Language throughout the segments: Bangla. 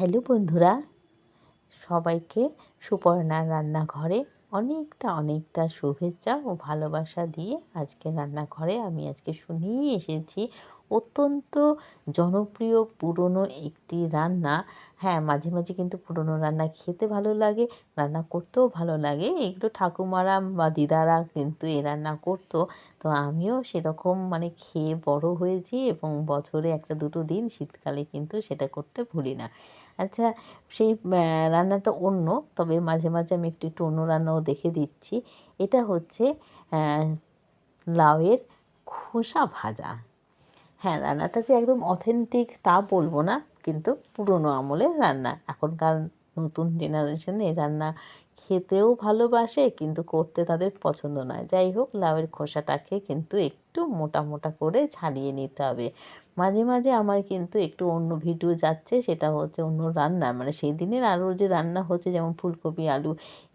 হ্যালো বন্ধুরা, সবাইকে সুপর্ণার রান্নাঘরে অনেকটা অনেকটা শুভেচ্ছা ও ভালোবাসা দিয়ে আজকে রান্নাঘরে আমি আজকে শুনিয়ে এসেছি অত্যন্ত জনপ্রিয় পুরনো একটি রান্না। হ্যাঁ মাঝে মাঝে কিন্তু পুরনো রান্না খেতে ভালো লাগে, রান্না করতেও ভালো লাগে। এগুলো ঠাকুমারা বা দিদারা কিন্তু এই রান্না করতো। তো আমিও সেরকম মানে খেয়ে বড় হয়েছি এবং বছরে একটা দুটো দিন শীতকালে কিন্তু সেটা করতে ভুলি না। আচ্ছা সেই রান্নাটা অন্য, তবে মাঝে মাঝে আমি একটু একটু অন্য রান্নাও দেখে দিচ্ছি। এটা হচ্ছে লাউয়ের খোসা ভাজা। হ্যাঁ রান্নাটা যে একদম অথেন্টিক তা বলব না, কিন্তু পুরনো আমলের রান্না। এখনকার নতুন জেনারেশনে রান্না খেতেও ভালোবাসে, কিন্তু করতে তাদের পছন্দ নয়। যাই হোক, লাউয়ের খোসাটাকে কিন্তু একটু মোটা মোটা করে ছাড়িয়ে নিতে হবে। মাঝে মাঝে আমার কিন্তু একটু অন্য ভিডিও যাচ্ছে, সেটা হচ্ছে অন্য রান্না। মানে সেই দিনের আরও যে রান্না হচ্ছে, যেমন ফুলকপি, আলু,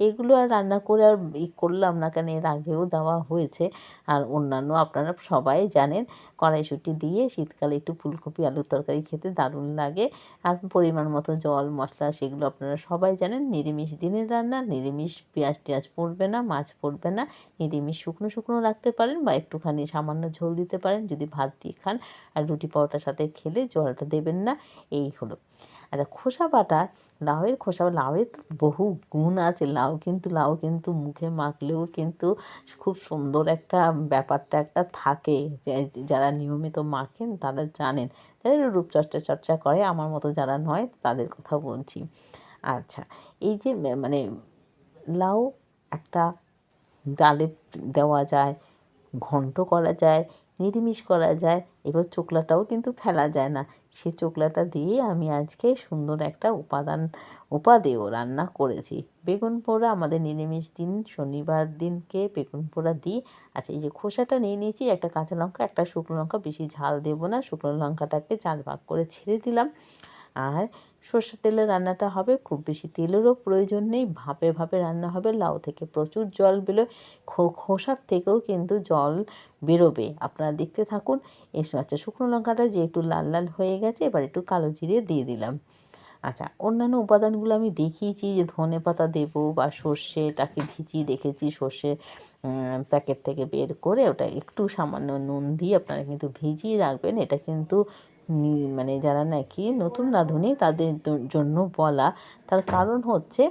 এগুলো আর রান্না করে আর ই করলাম না কেন, এর আগেও দেওয়া হয়েছে। আর অন্যান্য আপনারা সবাই জানেন, কড়াইশুঁটি দিয়ে শীতকালে একটু ফুলকপি, আলুর তরকারি খেতে দারুণ লাগে। আর পরিমাণ মতো জল, মশলা, সেগুলো আপনারা সবাই জানেন, নিরামিষ দিনের রান্না নিরামিষ পেঁয়াজ টেয়াজ পড়বে না, মাছ পড়বে না। নিরামিষ শুকনো শুকনো রাখতে পারেন বা একটুখানি সামান্য ঝোল দিতে পারেন যদি ভাত দিয়ে খান। আর রুটি পরোটার সাথে খেলে জলটা দেবেন না। এই হলো। আচ্ছা খোসা বাটা লাউয়ের খোসা, লাউয়ের বহু গুণ আছে। লাউ কিন্তু লাউ কিন্তু মুখে মাখলেও কিন্তু খুব সুন্দর একটা ব্যাপারটা একটা থাকে। যারা নিয়মিত মাখেন তারা জানেন। যারা রূপচর্চা চর্চা করে, আমার মতো যারা নয়, তাদের কথা বলছি। আচ্ছা এই যে মানে লাউ একটা ডালে দেওয়া যায়, ঘন্ট করা যায়, নিরামিষ করা যায়, এবার চোকলাটাও কিন্তু ফেলা যায় না। সে চোকলাটা দিয়ে আমি আজকে সুন্দর একটা উপাদান, উপাদেয় রান্না করেছি। বেগুন পোড়া আমাদের নিরামিষ দিন, শনিবার দিনকে বেগুন পোড়া দিই। আচ্ছা এই যে খোসাটা নিয়ে নিয়েছি, একটা কাঁচা লঙ্কা, একটা শুকনো লঙ্কা, বেশি ঝাল দেবো না, শুকনো লঙ্কাটাকে চার ভাগ করে ছেড়ে দিলাম। আর সর্ষের তেলে রান্নাটা হবে, খুব বেশি তেলেরও প্রয়োজন নেই, ভাপে ভাপে রান্না হবে, লাউ থেকে প্রচুর জল বেরোয় খোসার থেকেও কিন্তু জল বেরোবে। আপনারা দেখতে থাকুন এসো আচ্ছা শুকনো লঙ্কাটা যে একটু লাল লাল হয়ে গেছে, এবার একটু কালো জিরে দিয়ে দিলাম। আচ্ছা অন্যান্য উপাদানগুলো আমি দেখিয়েছি, যে ধনে পাতা দেবো বা সর্ষেটাকে ভিজিয়ে রেখেছি, সর্ষে প্যাকেট থেকে বের করে ওটা একটু সামান্য নুন দিয়ে আপনারা কিন্তু ভিজিয়ে রাখবেন, এটা কিন্তু মানে যারা নাকি নতুন রাঁধুনি তাদের জন্য বলা। তার কারণ হচ্ছে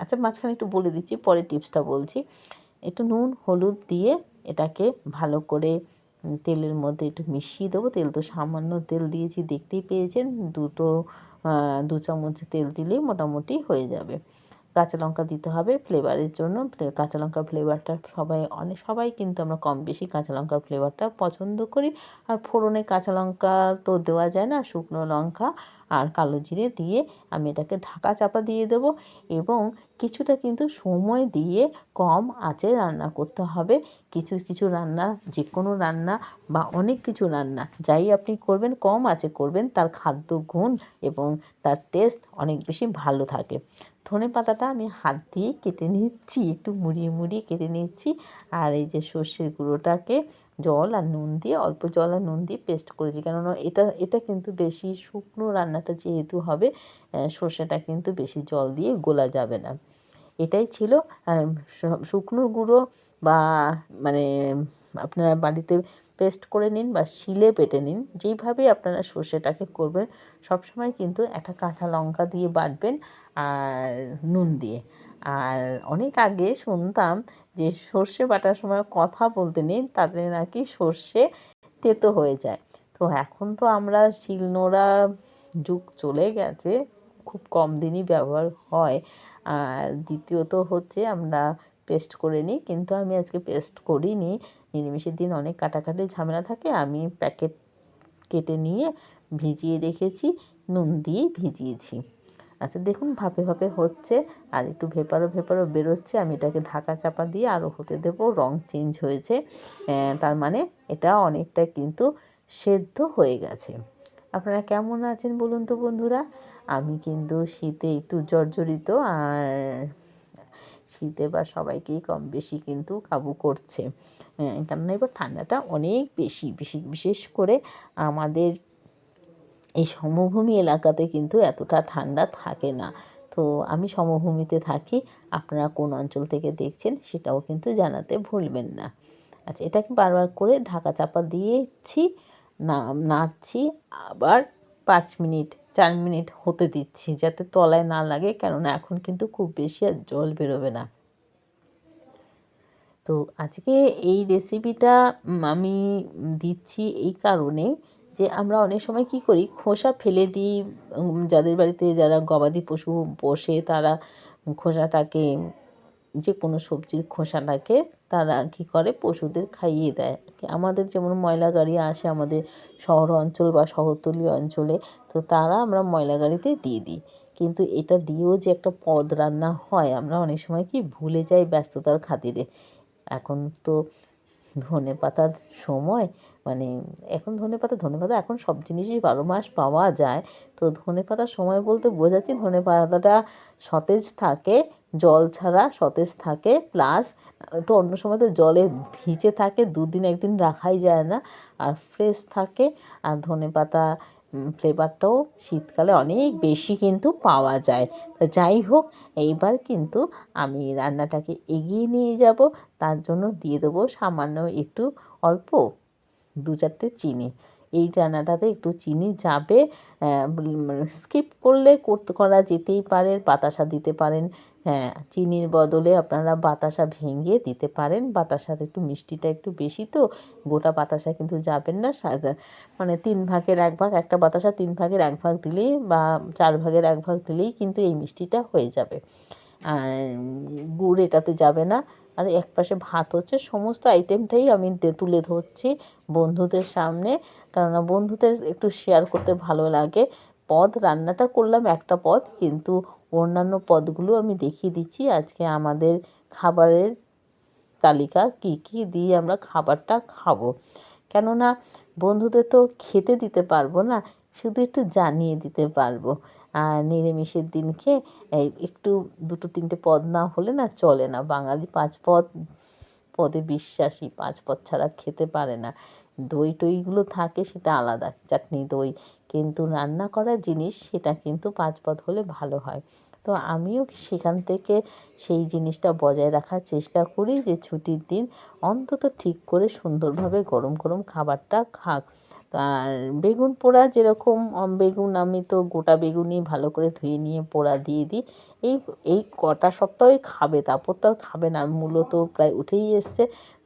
আচ্ছা মাঝখানে একটু বলে দিচ্ছি, পরে টিপসটা বলছি। একটু নুন, হলুদ দিয়ে এটাকে ভালো করে তেলের মধ্যে একটু মিশিয়ে দেবো। তেল তো সামান্য তেল দিয়েছি, দেখতেই পেয়েছেন। দুটো দু চামচ তেল দিলেই মোটামুটি হয়ে যাবে। কাঁচা লঙ্কা দিতে হবে ফ্লেভারের জন্য। কাঁচা লঙ্কার ফ্লেভারটা সবাই অনেক সবাই কিন্তু আমরা কম বেশি কাঁচা লঙ্কার ফ্লেভারটা পছন্দ করি। আর ফোড়নে কাঁচা লঙ্কা তো দেওয়া যায় না, শুকনো লঙ্কা আর কালো জিরে দিয়ে আমি এটাকে ঢাকা চাপা দিয়ে দেব এবং কিছুটা কিন্তু সময় দিয়ে কম আঁচে রান্না করতে হবে। কিছু কিছু রান্না যে কোনো রান্না বা অনেক কিছু রান্না, যাই আপনি করবেন, কম আঁচে করবেন, তার খাদ্য গুণ এবং তার টেস্ট অনেক বেশি ভালো থাকে। ধনে পাতাটা আমি হাত দিয়ে কেটে নিচ্ছি, একটু মুড়িয়ে মুড়িয়ে কেটে নিচ্ছি। আর এই যে সর্ষের গুঁড়োটাকে জল আর নুন দিয়ে, অল্প জল আর নুন দিয়ে পেস্ট করেছি। কেননা এটা এটা কিন্তু বেশি শুকনো রান্নাটা যেহেতু হবে সর্ষেটা কিন্তু বেশি জল দিয়ে গোলা যাবে না। এটাই ছিল শুকনো গুঁড়ো বা মানে আপনারা বাড়িতে পেস্ট করে নিন বা শিলে পেটে নিন যেইভাবে আপনারা সর্ষেটাকে করবেন, সবসময় কিন্তু একটা কাঁচা লঙ্কা দিয়ে বাটবেন। আর নুন দিয়ে। আর অনেক আগে শুনতাম যে সর্ষে বাটার সময় কথা বলতে নেই, তাতে নাকি সর্ষে তেতো হয়ে যায়। তো এখন তো আমরা শিলনোড়া যুগ চলে গেছে, খুব কম দিনই ব্যবহার হয়। আর দ্বিতীয়ত হচ্ছে আমরা পেস্ট করে নিই, কিন্তু আমি আজকে পেস্ট করিনি। নিরামিষের দিন অনেক কাটাকাটি ঝামেলা থাকে, আমি প্যাকেট কেটে নিয়ে ভিজিয়ে রেখেছি, নুন দিয়ে ভিজিয়েছি। আচ্ছা দেখুন ভাপে ভাপে হচ্ছে আর একটু ভেপারও ভেপারও বেরোচ্ছে। আমি এটাকে ঢাকা চাপা দিয়ে আরও হতে দেবো। রং চেঞ্জ হয়েছে। তার মানে এটা অনেকটা কিন্তু সেদ্ধ হয়ে গেছে। আপনারা কেমন আছেন বলুন তো বন্ধুরা? আমি কিন্তু শীতে একটু জর্জরিত আর শীতে বা সবাইকেই কম বেশি কিন্তু কাবু করছে। কেননা এবার ঠান্ডাটা অনেক বেশি বেশি বিশেষ করে আমাদের এই সমভূমি এলাকাতে কিন্তু এতটা ঠান্ডা থাকে না। তো আমি সমভূমিতে থাকি, আপনারা কোন অঞ্চল থেকে দেখছেন সেটাও কিন্তু জানাতে ভুলবেন না। আচ্ছা এটাকে বারবার করে ঢাকা চাপা দিয়েছি, না, নাড়ছি, আবার পাঁচ মিনিট, চার মিনিট হতে দিচ্ছি যাতে তলায় না লাগে, কেননা এখন কিন্তু খুব বেশি আর জল বেরোবে না। তো আজকে এই রেসিপিটা আমি দিচ্ছি এই কারণে যে আমরা অনেক সময় কি করি, খোসা ফেলে দিই যাদের বাড়িতে যারা গবাদি পশু পোষে তারা খোসাটাকে যে কোনো সবজির খোসাটাকে তারা কী করে, পশুদের খাইয়ে দেয়। আমাদের যেমন ময়লা গাড়ি আসে আমাদের শহর অঞ্চল বা শহরতলি অঞ্চলে, তো তারা আমরা ময়লা গাড়িতে দিয়ে দিই। কিন্তু এটা দিয়েও যে একটা পদ রান্না হয়, আমরা অনেক সময় কি ভুলে যাই ব্যস্ততার খাতিরে। এখন তো ধনে পাতার সময় মানে এখন ধনে পাতা ধনে পাতা এখন সব জিনিসই বারো মাস পাওয়া যায়। তো ধনে পাতার সময় বলতে বোঝাচ্ছি ধনে পাতাটা সতেজ থাকে, জল ছাড়া সতেজ থাকে প্লাস তো অন্য সময় তো জলে ভিজে থাকে, দুদিন একদিন রাখাই যায় না, আর ফ্রেশ থাকে। আর ধনে পাতা ফ্লেভারটাও শীতকালে অনেক বেশি কিন্তু পাওয়া যায়। তো যাই হোক, এইবার কিন্তু আমি রান্নাটাকে এগিয়ে নিয়ে যাব। তার জন্য দিয়ে দেবো সামান্য একটু অল্প দু চারটে চিনি। এই রান্নাটাতে একটু চিনি যাবে স্কিপ করলে করতে করা যেতেই পারে, বাতাসা দিতে পারেন হ্যাঁ চিনির বদলে আপনারা বাতাসা ভেঙে দিতে পারেন, বাতাসার একটু মিষ্টিটা একটু বেশি তো গোটা বাতাসা কিন্তু যাবেন না মানে তিন ভাগের এক ভাগ, একটা বাতাসা তিন ভাগের এক ভাগ দিলেই বা চার ভাগের এক ভাগ দিলেই কিন্তু এই মিষ্টিটা হয়ে যাবে। আর গুড় এটাতে যাবে না আর এক পাশে ভাত হচ্ছে, সমস্ত আইটেমটাই আমি তুলে ধরছি বন্ধুদের সামনে। কেননা বন্ধুদের একটু শেয়ার করতে ভালো লাগে। পদ, রান্নাটা করলাম একটা পদ, কিন্তু অন্যান্য পদগুলো আমি দেখিয়ে দিচ্ছি। আজকে আমাদের খাবারের তালিকা কি কি দিয়ে আমরা খাবারটা খাব? কেননা বন্ধুদের তো খেতে দিতে পারব না, শুধু একটু জানিয়ে দিতে পারব। আর নিরামিষের দিনকে একটু দুটো তিনটে পদ না হলে না চলে না। বাঙালি পাঁচ পদ, পদে বিশ্বাসী পাঁচ পদ ছাড়া খেতে পারে না। দই টইগুলো থাকে সেটা আলাদা, চাটনি দই। কিন্তু রান্না করা জিনিস সেটা কিন্তু পাঁচ পদ হলে ভালো হয়। তো আমিও সেখান থেকে সেই জিনিসটা বজায় রাখার চেষ্টা করি যে ছুটির দিন অন্তত ঠিক করে সুন্দরভাবে গরম গরম খাবারটা খাক। আর বেগুন পোড়া যেরকম বেগুন আমি তো গোটা বেগুনই ভালো করে ধুয়ে নিয়ে পোড়া দিয়ে দিই। এই এই কটা সপ্তাহে খাবে, তারপর তো আর খাবে না। মূলো তো প্রায় উঠেই এসছে।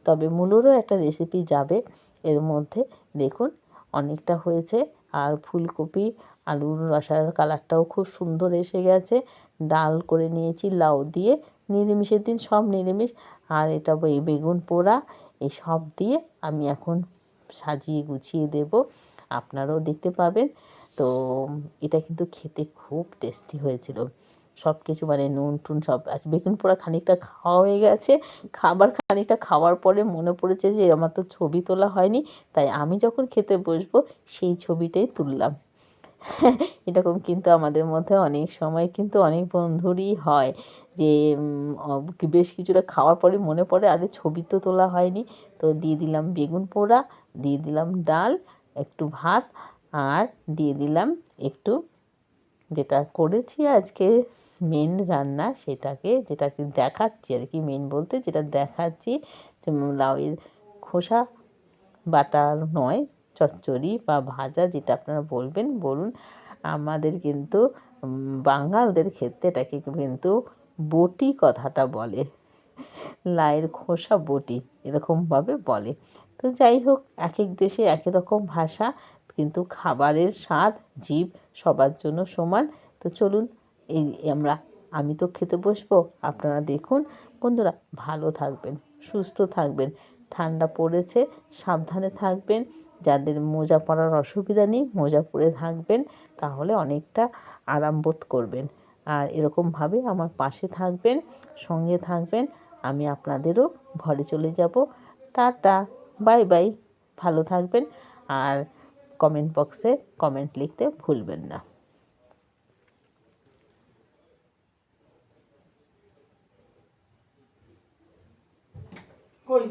তবে মূলোরও একটা রেসিপি যাবে এর মধ্যে। দেখুন, অনেকটা হয়েছে। আর ফুলকপি, আলুর রসার কালারটাও খুব সুন্দর এসে গেছে। ডাল করে নিয়েছি, লাউ দিয়ে। নিরামিষের দিন সব নিরামিষ। আর এটা এই বেগুন পোড়া এই সব দিয়ে আমি এখন সাজিয়ে গুছিয়ে দেব। আপনারাও দেখতে পাবেন। তো এটা কিন্তু খেতে খুব টেস্টি হয়েছিল। সব কিছু মানে নুন টুন সব আছে বেগুন পোড়া খানিকটা খাওয়া হয়ে গেছে। খাবার খানিকটা খাওয়ার পরে মনে পড়েছে যে আমার তো ছবি তোলা হয়নি, তাই আমি যখন খেতে বসবো সেই ছবিটাই তুললাম। এরকম কিন্তু আমাদের মধ্যে অনেক সময় কিন্তু অনেক বন্ধুরই হয়। যে বেশ কিছুটা খাওয়ার পরে মনে পড়ে, আরে ছবি তো তোলা হয়নি। তো দিয়ে দিলাম বেগুন পোড়া, দিয়ে দিলাম ডাল, একটু ভাত, আর দিয়ে দিলাম একটু যেটা করেছি আজকে মেন রান্না সেটাকে, যেটাকে দেখাচ্ছি আর কি মেন বলতে, যেটা দেখাচ্ছি লাউয়ের খোসা, বাটা নয়, চচ্চড়ি বা ভাজা যেটা আপনারা বলবেন, বলুন। আমাদের কিন্তু বাঙালদের ক্ষেত্রে এটাকে কিন্তু বটি কথাটা বলে। লাইয়ের খোসা বটি এরকমভাবে বলে। তো যাই হোক এক এক দেশে এক রকম ভাষা, কিন্তু খাবারের স্বাদ, জীব সবার জন্য সমান। তো চলুন, এই আমরা, আমি তো খেতে বসবো, আপনারা দেখুন। বন্ধুরা, ভালো থাকবেন, সুস্থ থাকবেন, ঠান্ডা পড়েছে, সাবধানে থাকবেন। যাদের মোজা পরার অসুবিধা নেই, মোজা পরে থাকবেন, তাহলে অনেকটা আরাম বোধ করবেন। আর এরকমভাবে আমার পাশে থাকবেন, সঙ্গে থাকবেন। আমি আপনাদেরও ঘরে চলে যাব। টাটা, বাই বাই, ভালো থাকবেন আর কমেন্ট বক্সে কমেন্ট লিখতে ভুলবেন না। কই?